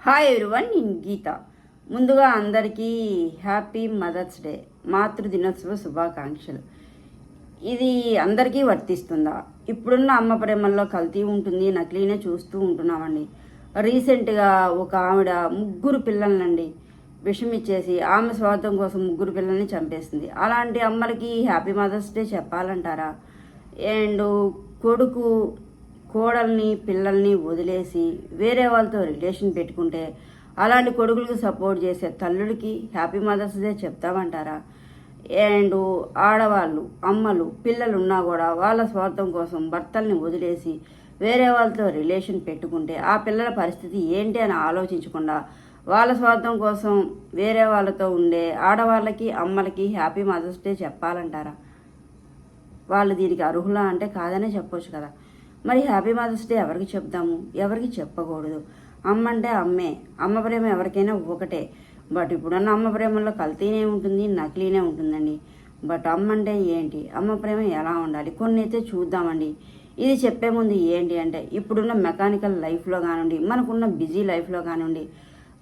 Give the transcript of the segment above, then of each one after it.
Hi everyone నేను గీత. ముందుగా అందరికీ హ్యాపీ మదర్స్ డే మాతృ దినోత్సవ శుభాకాంక్షలు. ఇది అందరికీ వర్తిస్తుందా? ఇప్పుడున్న అమ్మ ప్రేమల్లో కల్తీ ఉంటుంది నకిలీనే చూస్తూ ఉంటున్నామండి. రీసెంట్గా ఒక ఆవిడ ముగ్గురు పిల్లలనండి విషం ఇచ్చేసి ఆమె స్వార్థం కోసం ముగ్గురు పిల్లల్ని చంపేసింది. అలాంటి అమ్మలకి హ్యాపీ మదర్స్ డే చెప్పాలంటారా? అండ్ కొడుకు కోడల్ని పిల్లల్ని వదిలేసి వేరే వాళ్ళతో రిలేషన్ పెట్టుకుంటే అలాంటి కొడుకులకు సపోర్ట్ చేసే తల్లుడికి హ్యాపీ మదర్స్ డే చెప్తామంటారా? అండ్ ఆడవాళ్ళు అమ్మలు పిల్లలు ఉన్నా కూడా వాళ్ళ స్వార్థం కోసం భర్తల్ని వదిలేసి వేరే వాళ్ళతో రిలేషన్ పెట్టుకుంటే ఆ పిల్లల పరిస్థితి ఏంటి అని ఆలోచించకుండా వాళ్ళ స్వార్థం కోసం వేరే వాళ్ళతో ఉండే ఆడవాళ్ళకి అమ్మలకి హ్యాపీ మదర్స్ డే చెప్పాలంటారా? వాళ్ళు దీనికి అర్హులా అంటే కాదనే చెప్పొచ్చు కదా. మరి హ్యాపీ మదర్స్ డే ఎవరికి చెప్దాము? ఎవరికి చెప్పకూడదు. అమ్మ అంటే అమ్మే. అమ్మ ప్రేమ ఎవరికైనా ఒకటే. బట్ ఇప్పుడున్న అమ్మ ప్రేమలో కల్తీనే ఉంటుంది నకిలీనే ఉంటుందండి. బట్ అమ్మ అంటే ఏంటి? అమ్మ ప్రేమ ఎలా ఉండాలి? కొన్ని అయితే చూద్దామండి. ఇది చెప్పే ముందు ఏంటి అంటే ఇప్పుడున్న మెకానికల్ లైఫ్లో కానివ్వండి మనకున్న బిజీ లైఫ్లో కానివ్వండి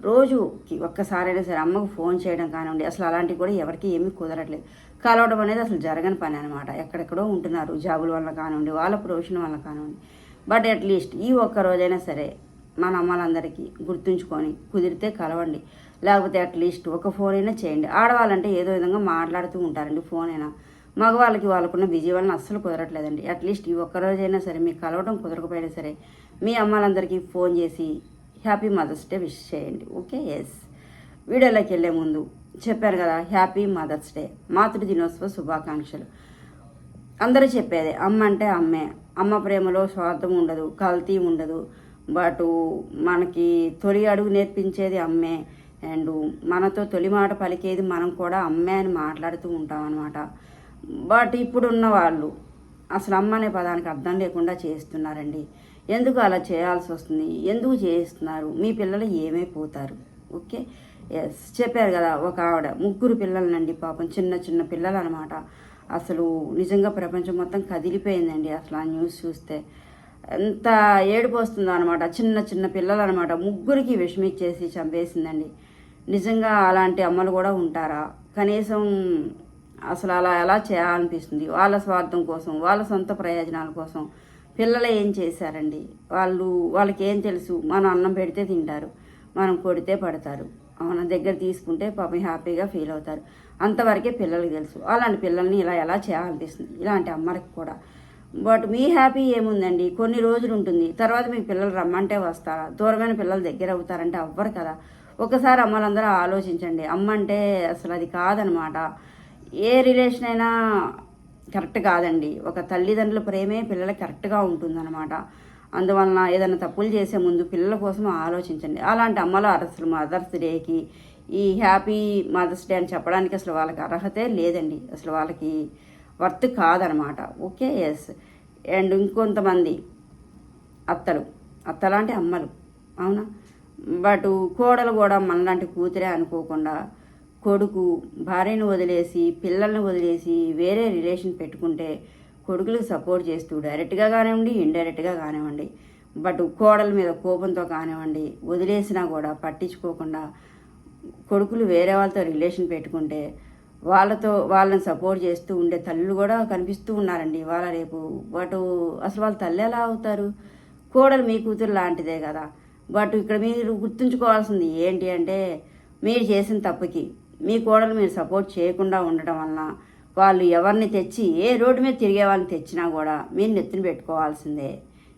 రోజుకి ఒక్కసారైనా సరే అమ్మకు ఫోన్ చేయడం కానివ్వండి అసలు అలాంటివి కూడా ఎవరికి ఏమీ కుదరట్లేదు. కలవడం అనేది అసలు జరగని పని అనమాట ఎక్కడెక్కడో ఉంటున్నారు జాబుల వల్ల కానివ్వండి వాళ్ళ ప్రొఫెషన్ వల్ల కానివ్వండి. బట్ అట్లీస్ట్ ఈ ఒక్క రోజైనా సరే మన అమ్మలందరికీ గుర్తుంచుకొని కుదిరితే కలవండి. లేకపోతే అట్లీస్ట్ ఒక ఫోన్ అయినా చేయండి. ఆడవాళ్ళంటే ఏదో విధంగా మాట్లాడుతూ ఉంటారండి ఫోన్ అయినా. మగవాళ్ళకి వాళ్ళకున్న బిజీ వలన అస్సలు కుదరట్లేదండి. అట్లీస్ట్ ఈ ఒక్క రోజైనా సరే మీకు కలవడం కుదరకపోయినా సరే మీ అమ్మాలందరికీ ఫోన్ చేసి హ్యాపీ మదర్స్ డే విష్ చేయండి. ఓకే? ఎస్ వీడియోలోకి వెళ్ళే ముందు చెప్పారు కదా హ్యాపీ మదర్స్ డే మాతృ దినోత్సవ శుభాకాంక్షలు. అందరూ చెప్పేదే అమ్మ అంటే అమ్మే. అమ్మ ప్రేమలో స్వార్థం ఉండదు కల్తీ ఉండదు. బట్ మనకి తొలి అడుగు నేర్పించేది అమ్మే. అండ్ మనతో తొలి మాట పలికేది మనం కూడా అమ్మే అని మాట్లాడుతూ ఉంటాం అనమాట బట్ ఇప్పుడున్న వాళ్ళు అసలు అమ్మ అనే పదానికి అర్థం లేకుండా చేస్తున్నారండి. ఎందుకు అలా చేయాల్సి వస్తుంది? ఎందుకు చేయిస్తున్నారు? మీ పిల్లలు ఏమైపోతారు ఓకే? ఎస్ చెప్పారు కదా ఒక ఆవిడ. ముగ్గురు పిల్లలనండి పాపం. చిన్న చిన్న పిల్లలు అనమాట అసలు నిజంగా ప్రపంచం మొత్తం కదిలిపోయిందండి అసలు ఆ న్యూస్ చూస్తే. ఎంత ఏడుపు వస్తుందో అనమాట చిన్న చిన్న పిల్లలు అనమాట ముగ్గురికి విషమిచ్చేసి చంపేసిందండి. నిజంగా అలాంటి అమ్మలు కూడా ఉంటారా? కనీసం అసలు అలా ఎలా చేయాలనిపిస్తుంది? వాళ్ళ స్వార్థం కోసం వాళ్ళ సొంత ప్రయోజనాల కోసం పిల్లలు ఏం చేశారండి? వాళ్ళు వాళ్ళకి ఏం తెలుసు? మనం అన్నం పెడితే తింటారు మనం కొడితే పడతారు. మన దగ్గర తీసుకుంటే పాపం హ్యాపీగా ఫీల్ అవుతారు. అంతవరకే పిల్లలకి తెలుసు. అలాంటి పిల్లల్ని ఇలా ఎలా చేయాలనిపిస్తుంది? ఇలాంటి అమ్మలకి కూడా. బట్ మీ హ్యాపీ ఏముందండి? కొన్ని రోజులు ఉంటుంది. తర్వాత మీ పిల్లలు రమ్మంటే వస్తారా? దూరమైన పిల్లలు దగ్గర అవుతారంటే అవ్వరు కదా. ఒకసారి అమ్మలందరూ ఆలోచించండి. అమ్మ అంటే అసలు అది కాదనమాట. ఏ రిలేషన్ అయినా కరెక్ట్ కాదండి. ఒక తల్లిదండ్రుల ప్రేమే పిల్లలకి కరెక్ట్గా ఉంటుందన్నమాట. అందువలన ఏదైనా తప్పులు చేసే ముందు పిల్లల కోసం ఆలోచించండి. అలాంటి అమ్మల అసలు మదర్స్ డేకి ఈ హ్యాపీ మదర్స్ డే అని చెప్పడానికి అసలు వాళ్ళకి అర్హతే లేదండి. అసలు వాళ్ళకి వర్త్ కాదనమాట ఓకే ఎస్ అండ్ ఇంకొంతమంది అత్తలు. అత్తలాంటి అమ్మలు. అవునా? బట్ కోడలు కూడా మనలాంటి కూతురే అనుకోకుండా కొడుకు భార్యను వదిలేసి పిల్లల్ని వదిలేసి వేరే రిలేషన్ పెట్టుకుంటే కొడుకులకు సపోర్ట్ చేస్తూ డైరెక్ట్గా కానివ్వండి ఇండైరెక్ట్గా కానివ్వండి బట్ కోడల మీద కోపంతో కానివ్వండి వదిలేసినా కూడా పట్టించుకోకుండా కొడుకులు వేరే వాళ్ళతో రిలేషన్ పెట్టుకుంటే వాళ్ళతో వాళ్ళని సపోర్ట్ చేస్తూ ఉండే తల్లులు కూడా కనిపిస్తూ ఉన్నారండి. వాళ్ళ రేపు బట్ అసలు వాళ్ళ తల్లి ఎలా అవుతారు? కోడలు మీ కూతురు లాంటిదే కదా. బట్ ఇక్కడ మీరు గుర్తుంచుకోవాల్సింది ఏంటి అంటే మీరు చేసిన తప్పుకి మీ కోడలు మీరు సపోర్ట్ చేయకుండా ఉండటం వలన వాళ్ళు ఎవరిని తెచ్చి ఏ రోడ్డు మీద తిరిగే వాళ్ళని తెచ్చినా కూడా మీరు నెత్తిన పెట్టుకోవాల్సిందే.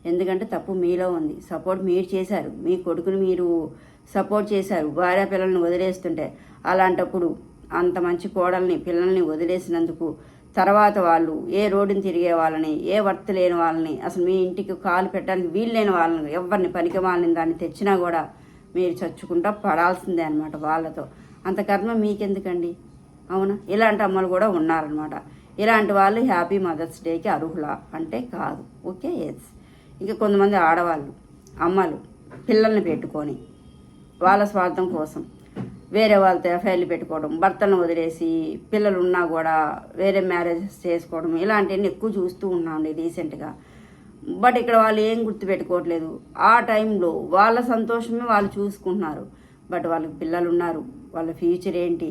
ఎందుకంటే తప్పు మీలో ఉంది. సపోర్ట్ మీరు చేశారు. మీ కొడుకుని మీరు సపోర్ట్ చేశారు. భార్య పిల్లల్ని వదిలేస్తుంటే అలాంటప్పుడు అంత మంచి కోడల్ని పిల్లల్ని వదిలేసినందుకు తర్వాత వాళ్ళు ఏ రోడ్డుని తిరిగే వాళ్ళని ఏ వర్త్ లేని వాళ్ళని అసలు మీ ఇంటికి కాలు పెట్టడానికి వీలు లేని వాళ్ళని ఎవరిని పనికి వాళ్ళని దాన్ని తెచ్చినా కూడా మీరు చచ్చుకుంటా పడాల్సిందే అనమాట వాళ్ళతో. అంత కర్మ మీకెందుకండి? అవునా? ఇలాంటి అమ్మలు కూడా ఉన్నారనమాట ఇలాంటి వాళ్ళు హ్యాపీ మదర్స్ డేకి అర్హులా? అంటే కాదు. ఓకే ఎస్ ఇంకా కొంతమంది ఆడవాళ్ళు అమ్మలు పిల్లల్ని పెట్టుకొని వాళ్ళ స్వార్థం కోసం వేరే వాళ్ళతో ఎఫ్ఐఆర్లు పెట్టుకోవడం భర్తను వదిలేసి పిల్లలు ఉన్నా కూడా వేరే మ్యారేజెస్ చేసుకోవడం ఇలాంటివన్నీ ఎక్కువ చూస్తూ ఉన్నామండి రీసెంట్గా. బట్ ఇక్కడ వాళ్ళు ఏం గుర్తుపెట్టుకోవట్లేదు. ఆ టైంలో వాళ్ళ సంతోషమే వాళ్ళు చూసుకుంటున్నారు. బట్ వాళ్ళకి పిల్లలు ఉన్నారు వాళ్ళ ఫ్యూచర్ ఏంటి?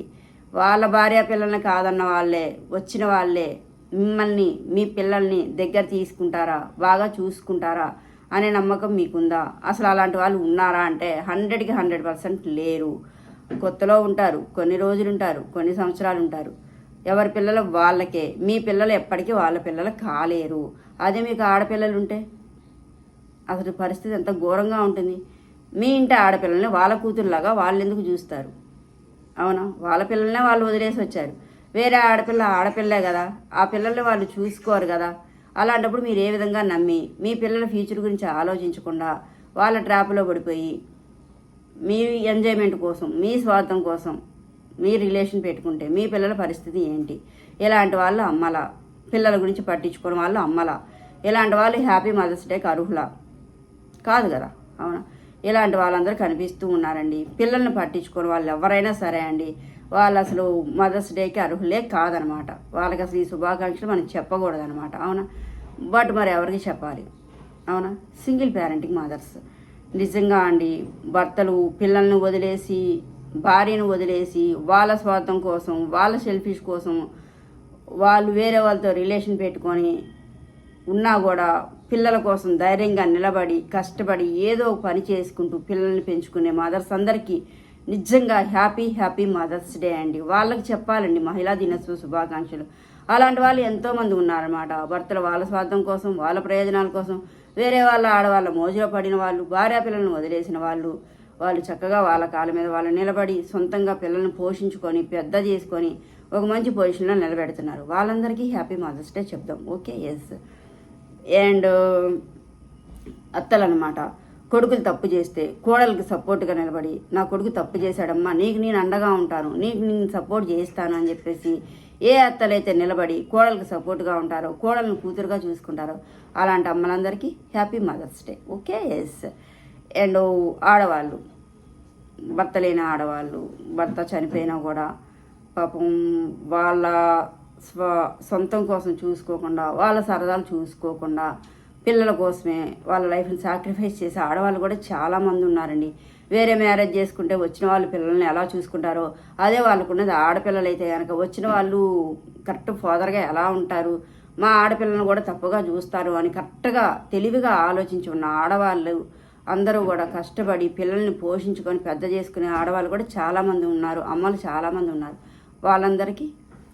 వాళ్ళ భార్య పిల్లల్ని కాదన్న వాళ్ళే వచ్చిన వాళ్ళే మిమ్మల్ని మీ పిల్లల్ని దగ్గర తీసుకుంటారా? బాగా చూసుకుంటారా? అనే నమ్మకం మీకుందా? అసలు అలాంటి వాళ్ళు ఉన్నారా అంటే హండ్రెడ్కి హండ్రెడ్ పర్సెంట్ లేరు. కొత్తలో ఉంటారు కొన్ని రోజులు ఉంటారు కొన్ని సంవత్సరాలు ఉంటారు. ఎవరి పిల్లలు వాళ్ళకే మీ పిల్లలు ఎప్పటికీ వాళ్ళ పిల్లలు కాలేరు. అదే మీకు ఆడపిల్లలు ఉంటే? అసలు పరిస్థితి ఎంత ఘోరంగా ఉంటుంది. మీ ఇంటి ఆడపిల్లల్ని వాళ్ళ కూతురులాగా వాళ్ళు ఎందుకు చూస్తారు? అవునా? వాళ్ళ పిల్లల్నే వాళ్ళు వదిలేసి వచ్చారు. వేరే ఆడపిల్ల ఆడపిల్లే కదా. ఆ పిల్లల్ని వాళ్ళు చూసుకోరు కదా. అలాంటప్పుడు మీరు ఏ విధంగా నమ్మి మీ పిల్లల ఫ్యూచర్ గురించి ఆలోచించకుండా వాళ్ళ ట్రాప్లో పడిపోయి మీ ఎంజాయ్మెంట్ కోసం మీ స్వార్థం కోసం మీ రిలేషన్ పెట్టుకుంటే మీ పిల్లల పరిస్థితి ఏంటి? ఇలాంటి వాళ్ళు అమ్మలా. పిల్లల గురించి పట్టించుకోవడం వాళ్ళు అమ్మలా. ఇలాంటి వాళ్ళు హ్యాపీ మదర్స్ డేకి అర్హులా. కాదు కదా. అవునా? ఇలాంటి వాళ్ళందరూ కనిపిస్తూ ఉన్నారండి. పిల్లల్ని పట్టించుకొని వాళ్ళు ఎవరైనా సరే అండి. వాళ్ళు అసలు మదర్స్ డేకి అర్హులే కాదనమాట. వాళ్ళకి అసలు ఈ శుభాకాంక్షలు మనం చెప్పకూడదనమాట. అవునా? బట్ మరి ఎవరికి చెప్పాలి? అవునా? Single parenting mothers. నిజంగా అండి భర్తలు పిల్లల్ని వదిలేసి భార్యను వదిలేసి వాళ్ళ స్వార్థం కోసం వాళ్ళ సెల్ఫిష్ కోసం వాళ్ళు వేరే వాళ్ళతో రిలేషన్ పెట్టుకొని ఉన్నా కూడా పిల్లల కోసం ధైర్యంగా నిలబడి కష్టపడి ఏదో పని చేసుకుంటూ పిల్లల్ని పెంచుకునే మదర్స్ అందరికీ నిజంగా హ్యాపీ హ్యాపీ మదర్స్ డే అండి. వాళ్ళకి చెప్పాలండి మహిళా దినోత్సవ శుభాకాంక్షలు. అలాంటి వాళ్ళు ఎంతోమంది ఉన్నారన్నమాట. భర్తలు వాళ్ళ స్వార్థం కోసం వాళ్ళ ప్రయోజనాల కోసం వేరే వాళ్ళ ఆడవాళ్ళ మోజులో పడిన వాళ్ళు భార్య పిల్లలను వదిలేసిన వాళ్ళు వాళ్ళు చక్కగా వాళ్ళ కాళ్ళ మీద వాళ్ళు నిలబడి సొంతంగా పిల్లల్ని పోషించుకొని పెద్ద చేసుకొని ఒక మంచి పొజిషన్లో నిలబెడుతున్నారు. వాళ్ళందరికీ హ్యాపీ మదర్స్ డే చెప్దాం. ఓకే ఎస్ అండ్ అత్తలు అనమాట కొడుకులు తప్పు చేస్తే కోడలికి సపోర్ట్గా నిలబడి నా కొడుకు తప్పు చేశాడమ్మా నీకు నేను అండగా ఉంటాను నీకు నేను సపోర్ట్ చేస్తాను అని చెప్పేసి ఏ అత్తలైతే నిలబడి కోడలకు సపోర్ట్గా ఉంటారో కోడలను కూతురుగా చూసుకుంటారో అలాంటి అమ్మలందరికీ happy mother's day. Okay? Yes and ఆడవాళ్ళు భర్త లేని ఆడవాళ్ళు భర్త చనిపోయినా కూడా పాపం వాళ్ళ స్వ సొంతం కోసం చూసుకోకుండా వాళ్ళ సరదాలు చూసుకోకుండా పిల్లల కోసమే వాళ్ళ లైఫ్ని సాక్రిఫైస్ చేసే ఆడవాళ్ళు కూడా చాలామంది ఉన్నారండి. వేరే మ్యారేజ్ చేసుకుంటే వచ్చిన వాళ్ళు పిల్లల్ని ఎలా చూసుకుంటారో అదే వాళ్ళకున్నది ఆడపిల్లలు అయితే కనుక వచ్చిన వాళ్ళు కరెక్ట్ ఫాదర్గా ఎలా ఉంటారు మా ఆడపిల్లలను కూడా తప్పుగా చూస్తారు అని కరెక్ట్గా తెలివిగా ఆలోచించి ఉన్న ఆడవాళ్ళు అందరూ కూడా కష్టపడి పిల్లల్ని పోషించుకొని పెద్ద చేసుకునే ఆడవాళ్ళు కూడా చాలామంది ఉన్నారు అమ్మలు చాలామంది ఉన్నారు. వాళ్ళందరికీ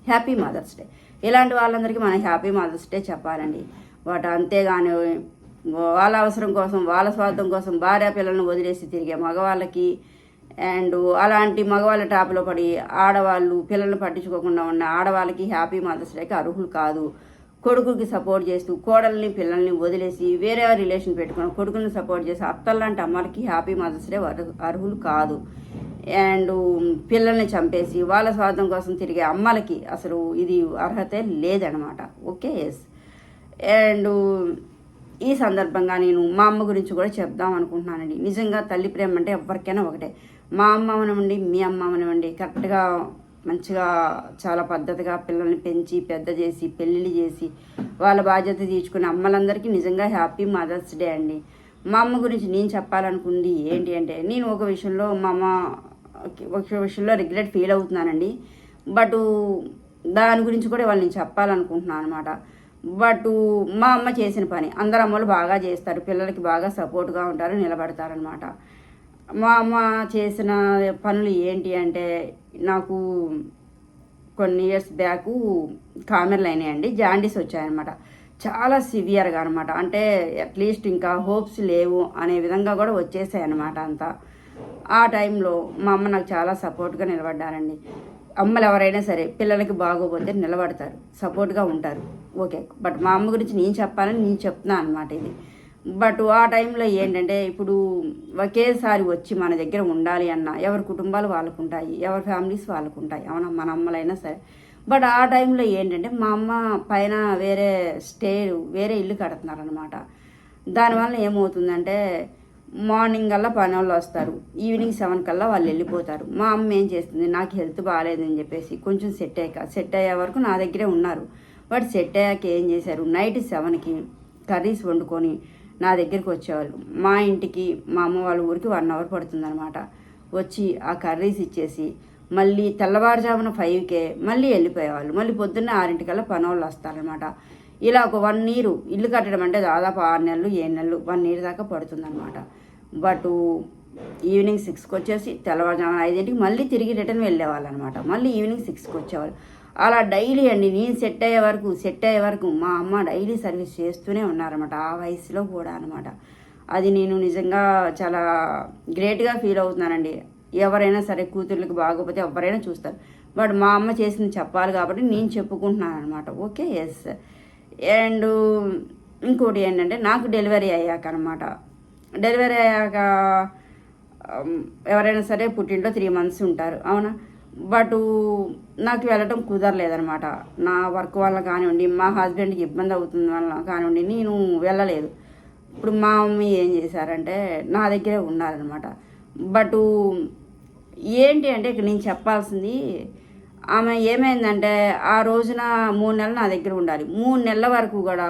హ్యాపీ మదర్స్ డే ఇలాంటి వాళ్ళందరికీ మనం హ్యాపీ మదర్స్ డే చెప్పాలండి. వాటి అంతేగాని వాళ్ళ అవసరం కోసం వాళ్ళ స్వార్థం కోసం భార్య పిల్లలను వదిలేసి తిరిగే మగవాళ్ళకి అండ్ అలాంటి మగవాళ్ళ టాప్లో పడి ఆడవాళ్ళు పిల్లల్ని పట్టించుకోకుండా ఉన్న ఆడవాళ్ళకి హ్యాపీ మదర్స్ డేకి అర్హులు కాదు. కొడుకుకి సపోర్ట్ చేస్తూ కోడల్ని పిల్లల్ని వదిలేసి వేరే రిలేషన్ పెట్టుకుని కొడుకుని సపోర్ట్ చేసి అత్తల్లాంటి అమ్మలకి హ్యాపీ మదర్స్ డే అర్హులు కాదు. అండ్ పిల్లల్ని చంపేసి వాళ్ళ స్వార్థం కోసం తిరిగే అమ్మలకి అసలు ఇది అర్హతే లేదనమాట. ఓకే ఎస్ అండ్ ఈ సందర్భంగా నేను మా అమ్మ గురించి కూడా చెప్దాం అనుకుంటున్నానండి. నిజంగా తల్లి ప్రేమ అంటే ఎవరికైనా ఒకటే. మా అమ్మ అవనివ్వండి మీ అమ్మ అవనివ్వండి కరెక్ట్గా మంచిగా చాలా పద్ధతిగా పిల్లల్ని పెంచి పెద్ద చేసి పెళ్ళిళ్ళు చేసి వాళ్ళ బాధ్యత తీసుకుని అమ్మలందరికీ నిజంగా హ్యాపీ మదర్స్ డే అండి. మా అమ్మ గురించి నేను చెప్పాలనుకుంది ఏంటి అంటే నేను ఒక విషయంలో మా అమ్మ ఒక విషయంలో రిగ్రెట్ ఫీల్ అవుతున్నానండి. బట్ దాని గురించి కూడా వాళ్ళు నేను చెప్పాలనుకుంటున్నాను అనమాట బట్ మా అమ్మ చేసిన పని అందరు అమ్మలు బాగా చేస్తారు పిల్లలకి బాగా సపోర్ట్గా ఉంటారు నిలబడతారనమాట మా అమ్మ చేసిన పనులు ఏంటి అంటే నాకు కొన్ని ఇయర్స్ బ్యాక్ కామెర్లు అయినాయండి. జాండీస్ వచ్చాయన్నమాట. చాలా సివియర్గా అనమాట అంటే అట్లీస్ట్ ఇంకా హోప్స్ లేవు అనే విధంగా కూడా వచ్చేసాయి అనమాట అంతా. ఆ టైంలో మా అమ్మ నాకు చాలా సపోర్ట్గా నిలబడ్డారండి. అమ్మలు ఎవరైనా సరే పిల్లలకి బాగోపోతే నిలబడతారు. సపోర్ట్గా ఉంటారు. ఓకే బట్ మా అమ్మ గురించి నేను చెప్పాలని నేను చెప్తున్నాను అనమాట ఇది. బట్ ఆ టైంలో ఏంటంటే ఇప్పుడు ఒకేసారి వచ్చి మన దగ్గర ఉండాలి అన్న ఎవరి కుటుంబాలు వాళ్ళకు ఉంటాయి ఎవరి ఫ్యామిలీస్ వాళ్ళకు ఉంటాయి అవునా? మన అమ్మలైనా సరే. బట్ ఆ టైంలో ఏంటంటే మా అమ్మ పైన వేరే స్టే వేరే ఇల్లు కడుతున్నారనమాట దానివల్ల ఏమవుతుందంటే మార్నింగ్ కల్లా పని వాళ్ళు వస్తారు ఈవినింగ్ సెవెన్ కల్లా వాళ్ళు వెళ్ళిపోతారు. మా అమ్మ ఏం చేస్తుంది నాకు హెల్త్ బాగాలేదని చెప్పేసి కొంచెం సెట్ అయ్యాక సెట్ అయ్యే వరకు నా దగ్గరే ఉన్నారు. బట్ సెట్ అయ్యాక ఏం చేశారు నైట్ సెవెన్కి కర్రీస్ వండుకొని నా దగ్గరికి వచ్చేవాళ్ళు. మా ఇంటికి మా అమ్మ వాళ్ళ ఊరికి వన్ అవర్ పడుతుందనమాట వచ్చి ఆ కర్రీస్ ఇచ్చేసి మళ్ళీ తెల్లవారుజామున ఫైవ్కే మళ్ళీ వెళ్ళిపోయేవాళ్ళు. మళ్ళీ పొద్దున్న ఆరింటికల్లా పని వాళ్ళు వస్తారనమాట ఇలా ఒక వన్ ఇయర్ ఇల్లు కట్టడం అంటే దాదాపు ఆరు నెలలు ఏడు నెలలు వన్ ఇయర్ దాకా పడుతుందనమాట బట్ ఈవినింగ్ సిక్స్కి వచ్చేసి తెల్లవారుజామున ఐదింటికి మళ్ళీ తిరిగి రిటర్న్ వెళ్ళేవాళ్ళు అనమాట మళ్ళీ ఈవినింగ్ సిక్స్కి వచ్చేవాళ్ళు. అలా డైలీ అండి నేను సెట్ అయ్యే వరకు సెట్ అయ్యే వరకు మా అమ్మ డైలీ సర్వీస్ చేస్తూనే ఉన్నారన్నమాట ఆ వయసులో కూడా అనమాట అది నేను నిజంగా చాలా గ్రేట్గా ఫీల్ అవుతున్నానండి. ఎవరైనా సరే కూతుర్లకు బాగోపోతే ఎవరైనా చూస్తారు. బట్ మా అమ్మ చేసింది చెప్పాలి కాబట్టి నేను చెప్పుకుంటున్నాను అనమాట ఓకే ఎస్. అండ్ ఇంకోటి ఏంటంటే నాకు డెలివరీ అయ్యాక అనమాట డెలివరీ అయ్యాక ఎవరైనా సరే పుట్టింట్లో త్రీ మంత్స్ ఉంటారు అవునా? బట్ నాకు వెళ్ళటం కుదరలేదనమాట నా వర్క్ వల్ల కానివ్వండి మా హస్బెండ్కి ఇబ్బంది అవుతుంది వల్ల కానివ్వండి నేను వెళ్ళలేదు. ఇప్పుడు మా మమ్మీ ఏం చేశారంటే నా దగ్గరే ఉన్నారనమాట బట్ ఏంటి అంటే ఇక్కడ నేను చెప్పాల్సింది ఆమె ఏమైందంటే ఆ రోజున మూడు నెలలు నా దగ్గర ఉండాలి. మూడు నెలల వరకు కూడా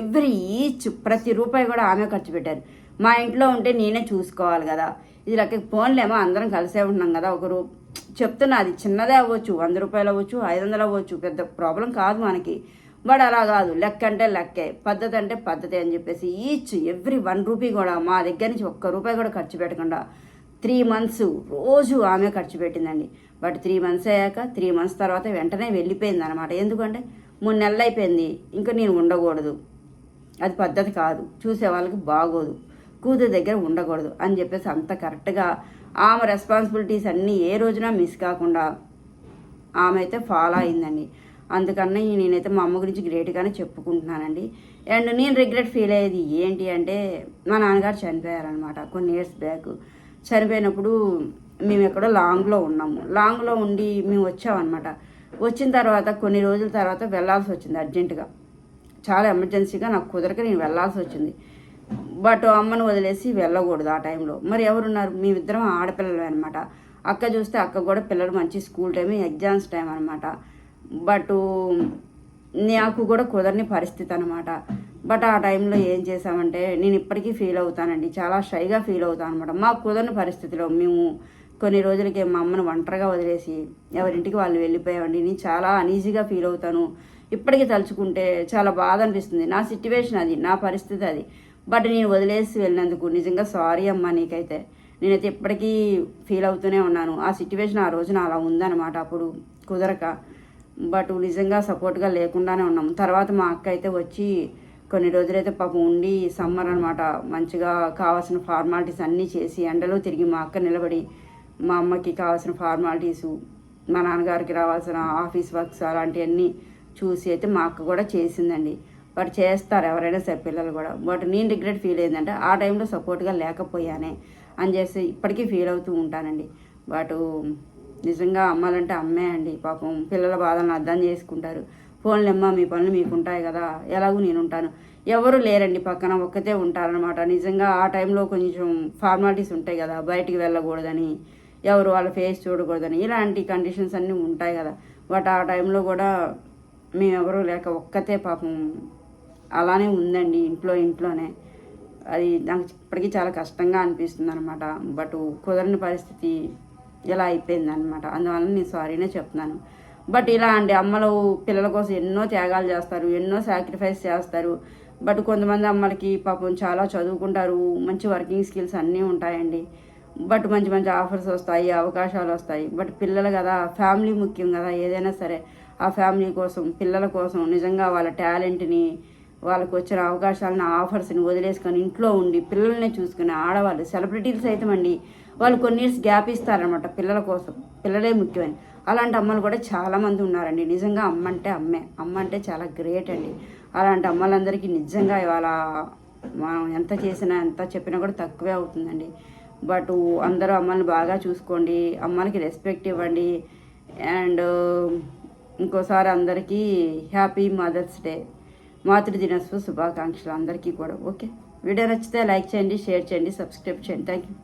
ఎవ్రీ ఈచ్ ప్రతి రూపాయి కూడా ఆమె ఖర్చు పెట్టారు. మా ఇంట్లో ఉంటే నేనే చూసుకోవాలి కదా. ఇది లెక్క ఫోన్లేమో అందరం కలిసే ఉంటున్నాం కదా ఒకరు చెప్తున్నా అది చిన్నదే అవ్వచ్చు వంద రూపాయలు అవ్వచ్చు ఐదు వందలు అవ్వచ్చు పెద్ద ప్రాబ్లం కాదు మనకి. బట్ అలా కాదు లెక్క అంటే లెక్కే పద్ధతి అంటే పద్ధతి అని చెప్పేసి ఈచ్ ఎవ్రీ వన్ రూపీ కూడా మా దగ్గర నుంచి ఒక్క రూపాయి కూడా ఖర్చు పెట్టకుండా త్రీ మంత్స్ రోజు ఆమె ఖర్చు పెట్టిందండి. బట్ త్రీ మంత్స్ అయ్యాక త్రీ మంత్స్ తర్వాత వెంటనే వెళ్ళిపోయింది అనమాట ఎందుకంటే మూడు నెలలు అయిపోయింది ఇంకా నేను ఉండకూడదు. అది పద్ధతి కాదు చూసే వాళ్ళకి బాగోదు కూతురు దగ్గర ఉండకూడదు అని చెప్పేసి అంత కరెక్ట్గా ఆమె రెస్పాన్సిబిలిటీస్ అన్నీ ఏ రోజున మిస్ కాకుండా ఆమె అయితే ఫాలో అయిందండి అందుకని నేనైతే మా అమ్మ గురించి గ్రేట్గానే చెప్పుకుంటున్నానండి. అండ్ నేను రిగ్రెట్ ఫీల్ అయ్యేది ఏంటి అంటే మా నాన్నగారు చనిపోయారనమాట కొన్ని ఇయర్స్ బ్యాక్ చనిపోయినప్పుడు మేము ఎక్కడో లాంగ్లో ఉన్నాము. లాంగ్లో ఉండి మేము వచ్చామన్నమాట. వచ్చిన తర్వాత కొన్ని రోజుల తర్వాత వెళ్ళాల్సి వచ్చింది అర్జెంటుగా చాలా ఎమర్జెన్సీగా నాకు కుదరక నేను వెళ్ళాల్సి వచ్చింది. బట్ అమ్మను వదిలేసి వెళ్ళకూడదు ఆ టైంలో. మరి ఎవరున్నారు? మేమిద్దరం ఆడపిల్లలు అనమాట అక్క చూస్తే అక్క కూడా పిల్లలు మంచి స్కూల్ టైం ఎగ్జామ్స్ టైం అనమాట బట్ నాకు కూడా కుదరని పరిస్థితి అనమాట బట్ ఆ టైంలో ఏం చేసామంటే నేను ఇప్పటికీ ఫీల్ అవుతానండి. చాలా షైగా ఫీల్ అవుతాను అనమాట మా కుదరని పరిస్థితిలో మేము కొన్ని రోజులకి మా అమ్మను ఒంటరిగా వదిలేసి ఎవరింటికి వాళ్ళు వెళ్ళిపోయామండి. నేను చాలా అనీజీగా ఫీల్ అవుతాను. ఇప్పటికీ తలుచుకుంటే చాలా బాధ అనిపిస్తుంది. నా సిట్యువేషన్ అది నా పరిస్థితి అది. బట్ నేను వదిలేసి వెళ్ళినందుకు. నిజంగా సారీ అమ్మా నీకైతే. నేనైతే ఇప్పటికీ ఫీల్ అవుతూనే ఉన్నాను. ఆ సిచ్యువేషన్ ఆ రోజున అలా ఉందన్నమాట అప్పుడు కుదరక. బట్ నిజంగా సపోర్ట్గా లేకుండానే ఉన్నాం తర్వాత మా అక్క అయితే వచ్చి కొన్ని రోజులైతే పాపం ఉండి సమ్మర్ అనమాట మంచిగా కావాల్సిన ఫార్మాలిటీస్ అన్నీ చేసి ఎండలో తిరిగి మా అక్క నిలబడి మా అమ్మకి కావాల్సిన ఫార్మాలిటీసు మా నాన్నగారికి రావాల్సిన ఆఫీస్ వర్క్స్ అలాంటివన్నీ చూసి అయితే మా అక్క కూడా చేసిందండి. వాడు చేస్తారు ఎవరైనా సరే పిల్లలు కూడా. బట్ నేను రిగ్రెట్ ఫీల్ అయిందంటే ఆ టైంలో సపోర్ట్గా లేకపోయానే అని చేసి ఇప్పటికీ ఫీల్ అవుతూ ఉంటానండి. బట్ నిజంగా అమ్మాలంటే అమ్మే అండి. పాపం పిల్లల బాధలను అర్థం చేసుకుంటారు. ఫోన్లెమ్మ మీ పనులు మీకు ఉంటాయి కదా. ఎలాగూ నేను ఉంటాను ఎవరు లేరండి. పక్కన ఒక్కతే ఉంటారనమాట నిజంగా ఆ టైంలో కొంచెం ఫార్మాలిటీస్ ఉంటాయి కదా. బయటికి వెళ్ళకూడదని ఎవరు వాళ్ళ ఫేస్ చూడకూడదని ఇలాంటి కండిషన్స్ అన్నీ ఉంటాయి కదా. బట్ ఆ టైంలో కూడా మేము ఎవరు లేక ఒక్కతే పాపం అలానే ఉందండి ఇంట్లో ఇంట్లోనే. అది నాకు ఇప్పటికీ చాలా కష్టంగా అనిపిస్తుంది అనమాట బట్ కుదరని పరిస్థితి ఇలా అయిపోయింది అనమాట అందువల్ల నేను సారీనే చెప్తున్నాను. బట్ ఇలా అండి అమ్మలు పిల్లల కోసం ఎన్నో త్యాగాలు చేస్తారు ఎన్నో సాక్రిఫైస్ చేస్తారు. బట్ కొంతమంది అమ్మలకి పాపం చాలా చదువుకుంటారు మంచి వర్కింగ్ స్కిల్స్ అన్నీ ఉంటాయండి. బట్ మంచి మంచి ఆఫర్స్ వస్తాయి అవకాశాలు వస్తాయి. బట్ పిల్లలు కదా ఫ్యామిలీ ముఖ్యం కదా ఏదైనా సరే. ఆ ఫ్యామిలీ కోసం పిల్లల కోసం నిజంగా వాళ్ళ టాలెంట్ని వాళ్ళకు వచ్చిన అవకాశాలను ఆఫర్స్ని వదిలేసుకొని ఇంట్లో ఉండి పిల్లల్ని చూసుకుని ఆడవాళ్ళు సెలబ్రిటీలు సైతం అండి. వాళ్ళు కొన్ని ఇయర్స్ గ్యాప్ ఇస్తారనమాట పిల్లల కోసం. పిల్లలే ముఖ్యమని. అలాంటి అమ్మలు కూడా చాలామంది ఉన్నారండి. నిజంగా అమ్మ అంటే అమ్మే. అమ్మ అంటే చాలా గ్రేట్ అండి. అలాంటి అమ్మలందరికీ నిజంగా ఇవాళ మనం ఎంత చేసినా ఎంత చెప్పినా కూడా తక్కువే అవుతుందండి. బట్ అందరూ అమ్మల్ని బాగా చూసుకోండి. అమ్మలకి రెస్పెక్ట్ ఇవ్వండి. అండ్ ఇంకోసారి అందరికీ హ్యాపీ మదర్స్ డే. మాతృదినోత్సవ శుభాకాంక్షలు అందరికీ కూడా ఓకే? వీడియో నచ్చితే లైక్ చేయండి షేర్ చేయండి సబ్స్క్రైబ్ చేయండి. Thank you